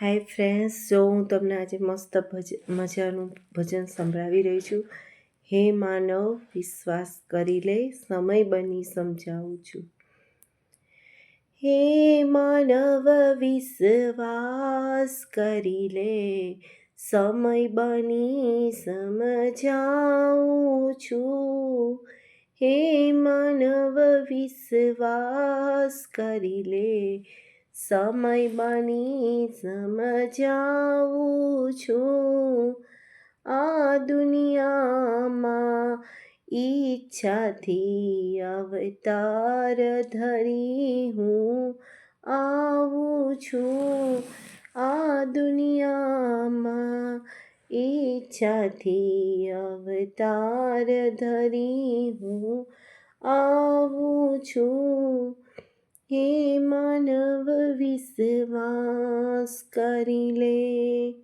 Hi friends જો હું તમને આજે મસ્ત ભજ, મજાનું ભજન સંભળાવી રહી છું, હે માનવ, વિશ્વાસ કરી લે, સમય બની સમજાવું છું. હે માનવ, વિશ્વાસ કરી લે, સમય બની સમજાવું છું. હે માનવ, વિશ્વાસ કરી લે સમય બની સમજાવું છું. આ દુનિયામાં ઈચ્છાથી અવતાર ધરી હું આવું છું. આ દુનિયામાં ઈચ્છાથી અવતાર ધરી હું આવું છું. હે માનવ વિશ્વાસ કરી લે.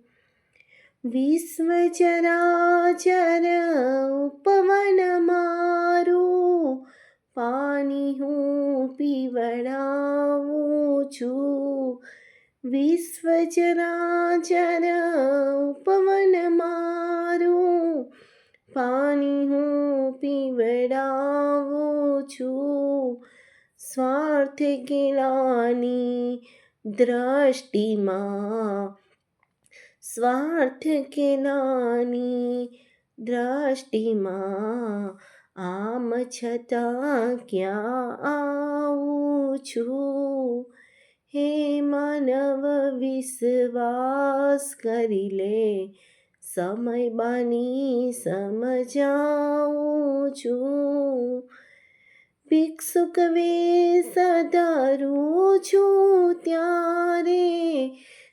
વિશ્વ ચરાચર ઉપવન મારું, પાણી હું પીવડાવું છું. વિશ્વ ચરાચર ઉપવન મારું, પાણી હું પીવડાવું છું. સ્વાર્થ કેલાની દ્રષ્ટિમાં. સ્વાર્થ કેલાની દ્રષ્ટિમાં આમ છતાં ક્યાં આવું છું? હે માનવ, વિશ્વાસ કરી લે. સમય બની સમજાવું છું. ભિક્ષુક વેશ ધરું છું ત્યારે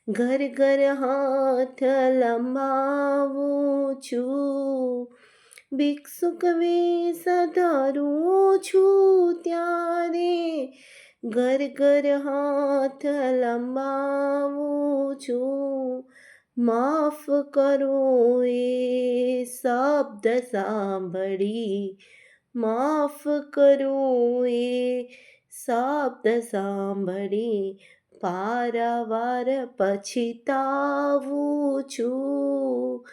ઘર ઘર હાથ લંબાવું છું. ભિક્ષુક વેશ ધરું છું ત્યારે ઘર ઘર હાથ લંબાવું છું. માફ કરો એ શબ્દ સાંભળી માફ કરું એ શબ્દ સાંભળી પારાવાર પછીતાવું છું.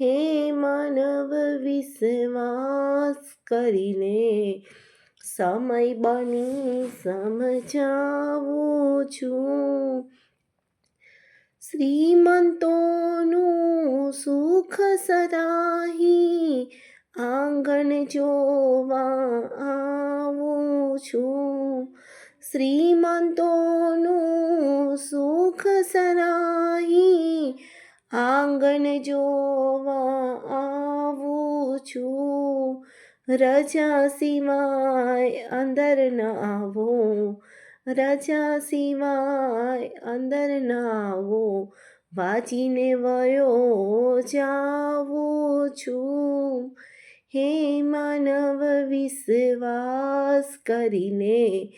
હે માનવ વિશ્વાસ કરીને સમય બની સમજાવું છું. શ્રીમંતોનું સુખ સરાહી આંગણ જોવા આવું છું. શ્રીમંતોનું સુખ સરાહી આંગણ જોવા આવું છું. રજા સિવાય અંદર ન આવો. રજા સિવાય અંદર ન આવો. વાંચીને વયો જાવું છું. હે માનવ વિશ્વાસ કરીને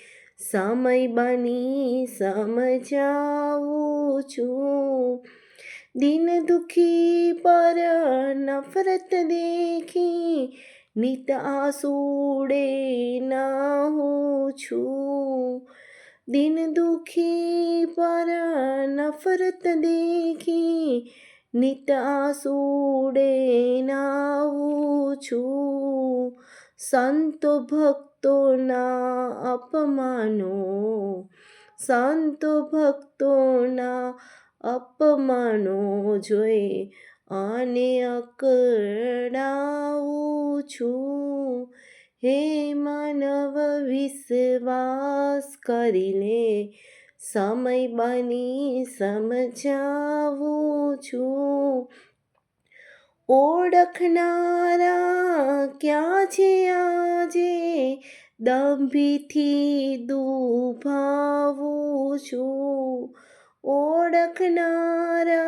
સમય બની સમજાવું છું. દિન દુખી પર નફરત દેખી નિત આસુડે ના હું છું. દિન દુખી પર નફરત દેખી નિત સૂડે છું સંતો ભક્તોના અપમાનો સંતો ભક્તોના અપમાનો જોઈ અને અકડાવું છું હે માનવ વિશ્વાસ કરીને સમય બની સમજાવું છું. ઓળખનારા ક્યાં છે આજે? દંભીથી દુભાવું છું. ઓળખનારા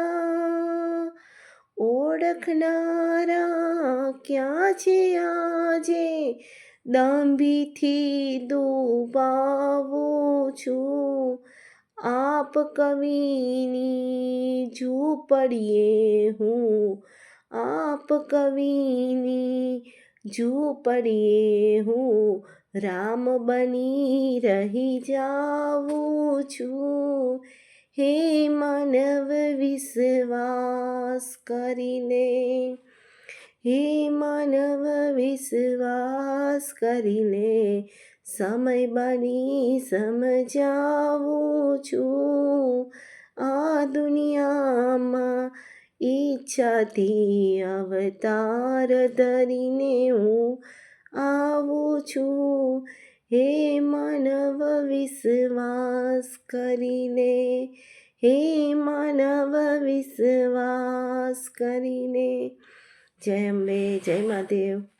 ઓળખનારા ક્યાં છે આજે? દંભીથી દુભાવું છું. આપ કવિની ઝૂંપડીએ હું. આપ કવિની ઝૂંપડીએ હું. રામ બની રહી જાઉં છું. હે માનવ વિશ્વાસ કરીને. હે માનવ વિશ્વાસ કરીને. સમય બની સમજાવું છું. આ દુનિયામાં ઈચ્છાથી અવતાર ધરીને હું આવું છું. હે માનવ વિશ્વાસ કરીને, હે માનવ વિશ્વાસ કરીને. જય અંબે, જય મહાદેવ.